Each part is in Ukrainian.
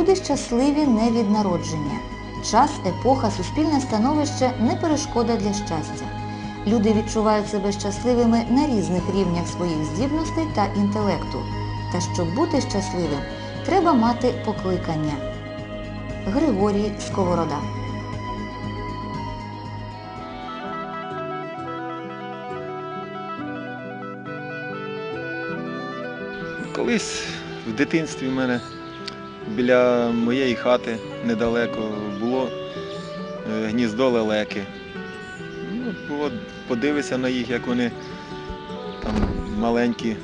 Люди щасливі не від народження. Час, епоха, суспільне становище не перешкода для щастя. Люди відчувають себе щасливими на різних рівнях своїх здібностей та інтелекту. Та щоб бути щасливим, треба мати покликання. Григорій Сковорода Колись в дитинстві в мене біля моєї хати недалеко було е, гніздо лелеки. Ну, от подивися на їх, як вони там маленькі,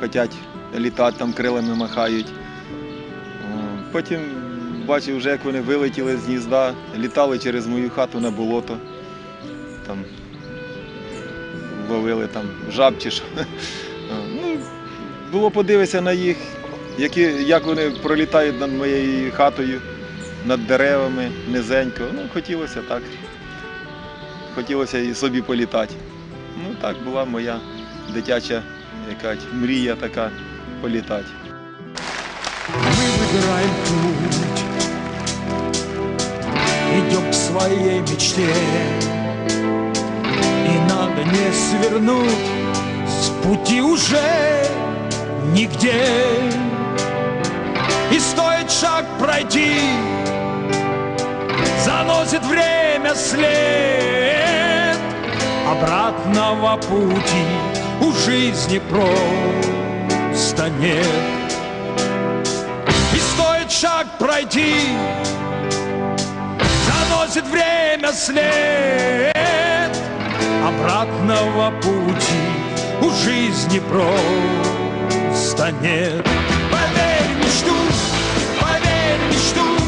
хочуть літати, там крилами махають. Потім бачив вже, як вони вилетіли з гнізда, літали через мою хату на болото. Там ловили там жаб чи що. Ну, було подивитися на їх, які, як вони пролітають над моєю хатою, над деревами, низенько. Ну, хотілося так. Хотілося і собі політати. Ну так була моя дитяча якась мрія така політати. Мы выбираем путь, идем к своей мечте, и надо не свернуть с пути уже нигде. И стоит шаг пройти, заносит время след обратного пути. У жизни просто нет. И стоит шаг пройти Заносит время след Обратного пути. У жизни просто нет. Поверь мечту, estou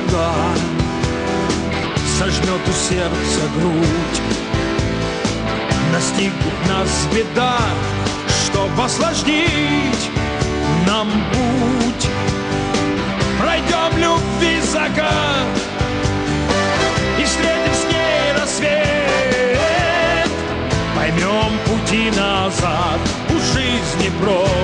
Иногда Сожмет у сердца грудь. Настигнет нас беда Чтоб осложнить нам путь. Пройдем любви закат И встретим с ней рассвет. Поймем пути назад У жизни просто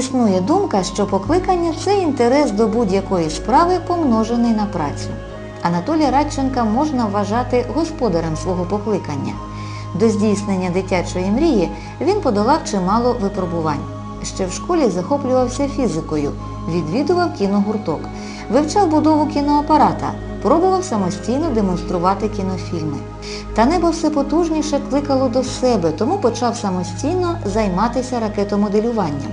Існує думка, що покликання це інтерес до будь-якої справи, помножений на працю. Анатолія Радченка можна вважати господарем свого покликання. До здійснення дитячої мрії він подолав чимало випробувань. Ще в школі захоплювався фізикою, відвідував кіногурток, вивчав будову кіноапарата, пробував самостійно демонструвати кінофільми. Та небо все потужніше кликало до себе, тому почав самостійно займатися ракетомоделюванням.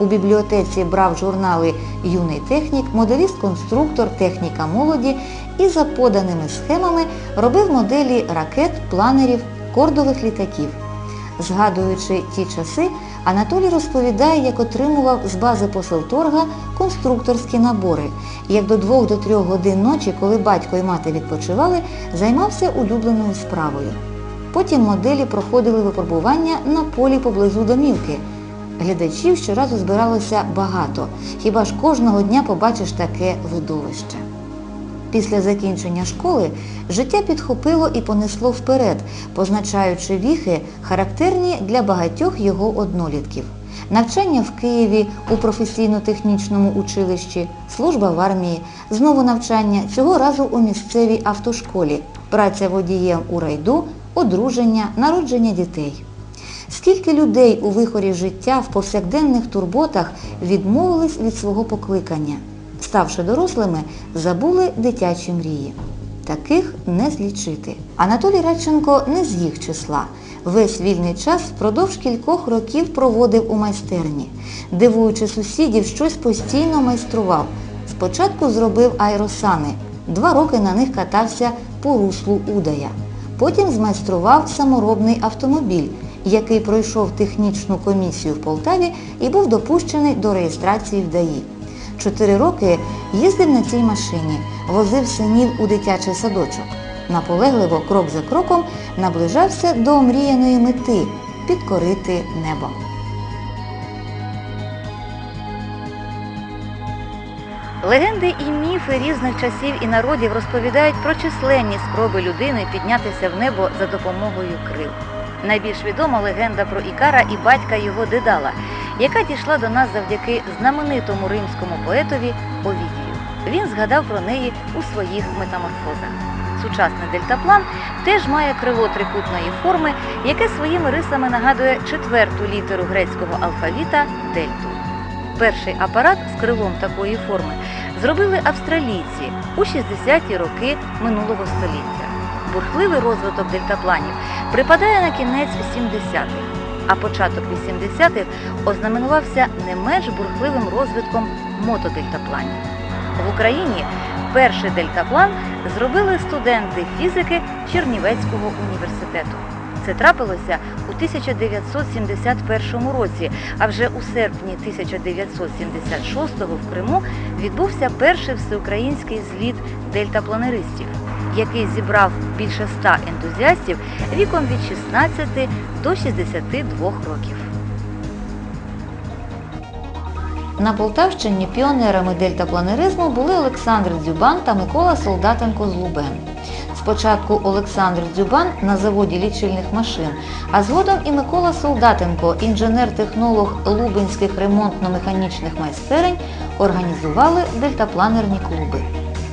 У бібліотеці брав журнали Юний технік, моделіст-конструктор, техніка молоді і за поданими схемами робив моделі ракет, планерів, кордових літаків. Згадуючи ті часи, Анатолій розповідає, як отримував з бази посилторга конструкторські набори, як до 2-3 годин ночі, коли батько і мати відпочивали, займався улюбленою справою. Потім моделі проходили випробування на полі поблизу домівки. Глядачів щоразу збиралося багато. Хіба ж кожного дня побачиш таке видовище? Після закінчення школи життя підхопило і понесло вперед, позначаючи віхи, характерні для багатьох його однолітків. Навчання в Києві у професійно-технічному училищі, служба в армії, знову навчання, цього разу у місцевій автошколі, праця водієм у райду, одруження, народження дітей. Скільки людей у вихорі життя в повсякденних турботах відмовились від свого покликання, ставши дорослими, забули дитячі мрії. Таких не злічити. Анатолій Радченко не з їх числа. Весь вільний час впродовж кількох років проводив у майстерні. Дивуючи сусідів, щось постійно майстрував. Спочатку зробив аеросани. Два роки на них катався по руслу Удая. Потім змайстрував саморобний автомобіль, який пройшов технічну комісію в Полтаві і був допущений до реєстрації в ДАІ. Чотири роки їздив на цій машині, возив синів у дитячий садочок. Наполегливо, крок за кроком, наближався до омріяної мети підкорити небо. Легенди і міфи різних часів і народів розповідають про численні спроби людини піднятися в небо за допомогою крил. Найбільш відома легенда про Ікара і батька його Дедала, яка дійшла до нас завдяки знаменитому римському поетові Овідію. Він згадав про неї у своїх метаморфозах. Сучасний дельтаплан теж має крило трикутної форми, яке своїми рисами нагадує четверту літеру грецького алфавіта дельту. Перший апарат з крилом такої форми зробили австралійці у 60-ті роки минулого століття. Бурхливий розвиток дельтапланів припадає на кінець 70-х, а початок 80-х ознаменувався не менш бурхливим розвитком мотодельтапланів. В Україні перший дельтаплан зробили студенти фізики Чернівецького університету. Це трапилося у 1971 році, а вже у серпні 1976 в Криму відбувся перший всеукраїнський зліт дельтапланеристів, який зібрав більше ста ентузіастів віком від 16 до 62 років. На Полтавщині піонерами дельтапланеризму були Олександр Дзюбан та Микола Солдатенко з Лубен. Спочатку Олександр Дзюбан на заводі лічильних машин, а згодом і Микола Солдатенко, інженер-технолог Лубенських ремонтно-механічних майстерень, організували дельтапланерні клуби.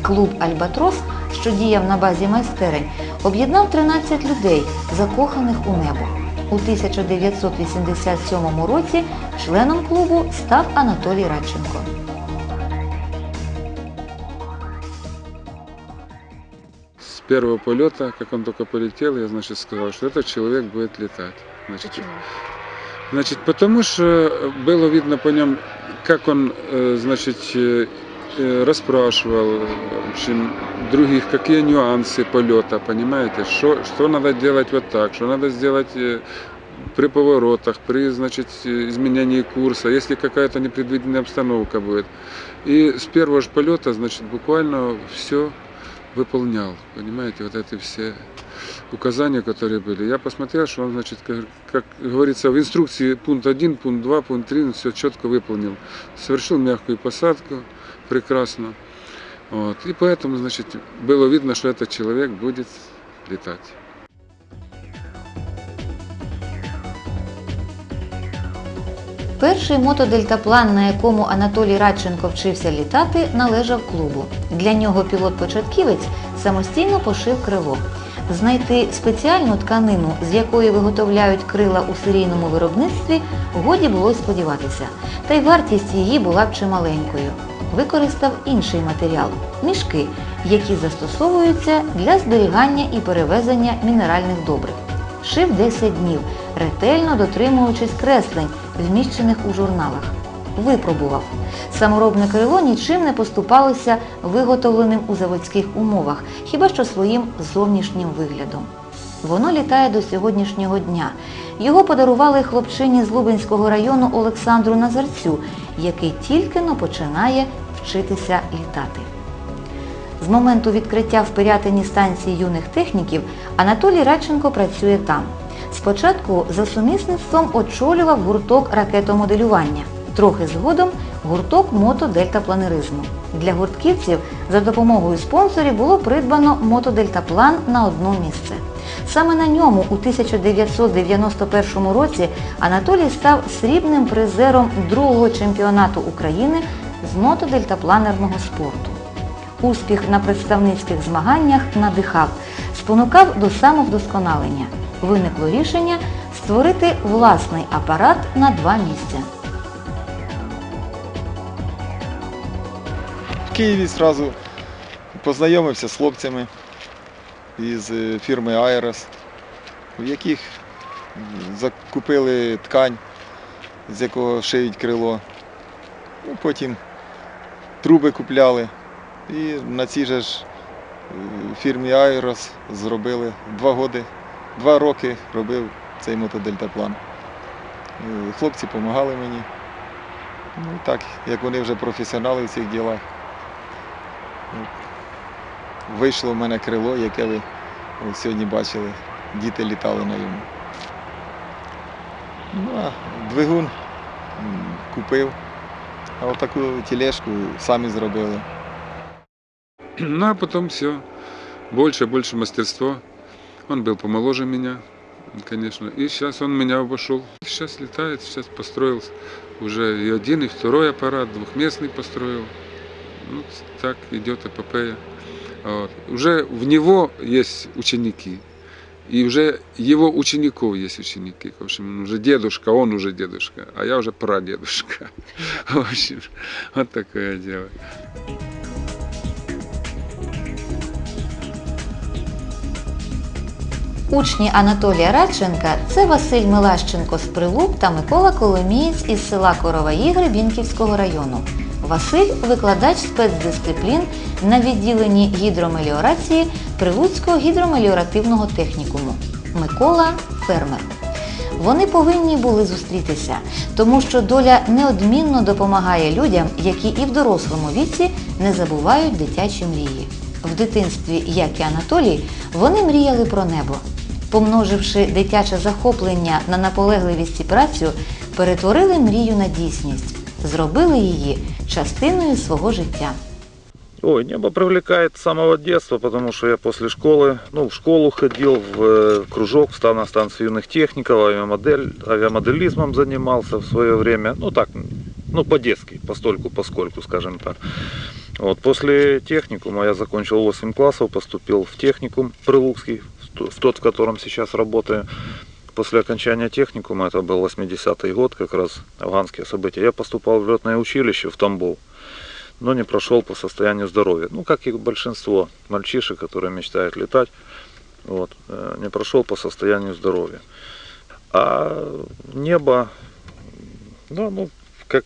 Клуб Альбатрос, що діяв на базі майстерень, об'єднав 13 людей, закоханих у небо. У 1987 році членом клубу став Анатолій Радченко. Первого полета, как он только полетел, я, значит, сказал, что этот человек будет летать. Значит, Значит, потому что было видно по нем, как он, э, значит, э, э, расспрашивал в общем, других, какие нюансы полета, понимаете, что, что надо делать вот так, что надо сделать при поворотах, при, значит, изменении курса, если какая-то непредвиденная обстановка будет. И с первого же полета, значит, буквально все выполнял, понимаете, вот эти все указания, которые были. Я посмотрел, что он, значит, как, как говорится, в инструкции пункт 1, пункт 2, пункт 3, он все четко выполнил. Совершил мягкую посадку, прекрасно. Вот. И поэтому, значит, было видно, что этот человек будет летать. Перший мотодельтаплан, на якому Анатолій Радченко вчився літати, належав клубу. Для нього пілот-початківець самостійно пошив крило. Знайти спеціальну тканину, з якої виготовляють крила у серійному виробництві, годі було сподіватися. Та й вартість її була б чималенькою. Використав інший матеріал мішки, які застосовуються для зберігання і перевезення мінеральних добрив. Шив 10 днів, ретельно дотримуючись креслень, вміщених у журналах. Випробував. Саморобне крило нічим не поступалося виготовленим у заводських умовах, хіба що своїм зовнішнім виглядом. Воно літає до сьогоднішнього дня. Його подарували хлопчині з Лубенського району Олександру Назарцю, який тільки но починає вчитися літати. З моменту відкриття в Пирятині станції юних техніків Анатолій Радченко працює там. Спочатку за сумісництвом очолював гурток ракетомоделювання, трохи згодом гурток мотодельтапланеризму. Для гуртківців за допомогою спонсорів було придбано мотодельтаплан на одно місце. Саме на ньому у 1991 році Анатолій став срібним призером другого чемпіонату України з мотодельтапланерного спорту. Успіх на представницьких змаганнях надихав, спонукав до самовдосконалення. Виникло рішення створити власний апарат на два місця. В Києві одразу познайомився з хлопцями із е, фірми Аерос, в яких закупили ткань, з якого шиють крило. Ну, потім труби купляли. І на цій же ж е, фірмі Аерос зробили два роки, два роки робив цей мотодельтаплан. Е, Хлопці допомагали мені. Ну, так, як вони вже професіонали в цих ділах. Вийшло в мене крило, яке ви сьогодні бачили. Діти літали на йому. Ну, а двигун купив, а отаку тележку самі зробили. Ну а потом все. Больше, больше мастерство. Он был помоложе меня, конечно. И сейчас он меня обошел. Сейчас летает, сейчас построил уже и один, и второй аппарат, двухместный построил. Ну, так идет эпопея. Вот. Уже в него есть ученики. И уже его учеников есть ученики. В общем, он уже дедушка, он уже дедушка, а я уже прадедушка. В общем, вот такое дело. Учні Анатолія Радченка це Василь Милащенко з Прилук та Микола Коломієць із села Корова Ігри Бінківського району. Василь викладач спецдисциплін на відділенні гідромеліорації Прилуцького гідромеліоративного технікуму. Микола фермер. Вони повинні були зустрітися, тому що доля неодмінно допомагає людям, які і в дорослому віці не забувають дитячі мрії. В дитинстві, як і Анатолій, вони мріяли про небо Помноживши дитяче захоплення на наполегливість і працю, перетворили мрію на дійсність, зробили її частиною свого життя. Ой, небо привлекает с самого детства, потому что я после школы, ну, в школу ходил, в э, кружок, встал на станцию юных техников, авиамодель, авиамоделизмом занимался в свое время, ну так, ну по-детски, постольку, поскольку, скажем так. Вот, после техникума я закончил 8 классов, поступил в техникум Прилукский, в то- в тот, в котором сейчас работаю. После окончания техникума, это был 80-й год, как раз афганские события, я поступал в летное училище в Тамбов но не прошел по состоянию здоровья. Ну, как и большинство мальчишек, которые мечтают летать, вот, э, не прошел по состоянию здоровья. А небо, да, ну, как